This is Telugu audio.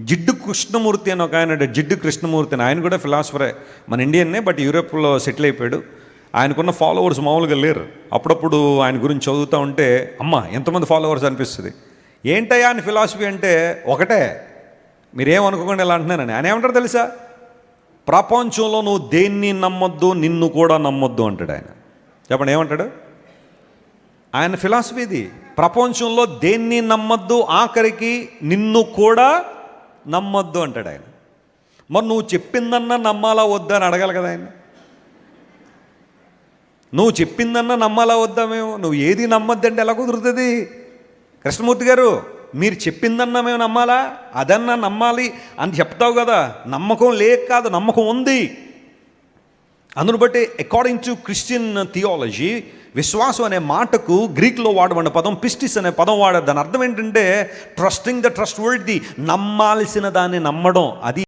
జిడ్డు కృష్ణమూర్తి అని ఒక ఆయన జిడ్డు కృష్ణమూర్తి అని. ఆయన కూడా ఫిలాసఫరే మన ఇండియన్నే బట్ యూరోప్లో సెటిల్ అయిపోయాడు. ఆయనకున్న ఫాలోవర్స్ మామూలుగా లేరు. అప్పుడప్పుడు ఆయన గురించి చదువుతూ ఉంటే అమ్మ ఎంతమంది ఫాలోవర్స్ అనిపిస్తుంది? ఏంటయ్యా అని ఫిలాసఫీ అంటే ఒకటే. మీరేమనుకోకుండా ఇలా అంటున్నానని ఆయన ఏమంటారు తెలుసా? ప్రపంచంలో నువ్వు దేన్ని నమ్మొద్దు నిన్ను కూడా నమ్మొద్దు అంటాడు ఆయన. చెప్పండి ఏమంటాడు? ఆయన ఫిలాసఫీ ఇది. ప్రపంచంలో దేన్ని నమ్మద్దు ఆఖరికి నిన్ను కూడా నమ్మొద్దు అంటాడు ఆయన. మరి నువ్వు చెప్పిందన్నా నమ్మాలా వద్దా అని అడగాలి కదా ఆయన. నువ్వు చెప్పిందన్నా నమ్మాలా వద్దా మేము? నువ్వు ఏది నమ్మొద్దంటే ఎలా కుదురుతుంది? కృష్ణమూర్తి గారు మీరు చెప్పిందన్నా మేము నమ్మాలా? అదన్నా నమ్మాలి అని చెప్తావు కదా. నమ్మకం లేక కాదు నమ్మకం ఉంది. అందును బట్టి అకార్డింగ్ టు క్రిస్టియన్ థియాలజీ విశ్వాసం అనే మాటకు గ్రీక్లో వాడబడిన పదం పిస్టిస్ అనే పదం వాడారు దాని అర్థం ఏంటంటే trusting the trust word the నమ్మాల్సిన దాన్ని నమ్మడం. అది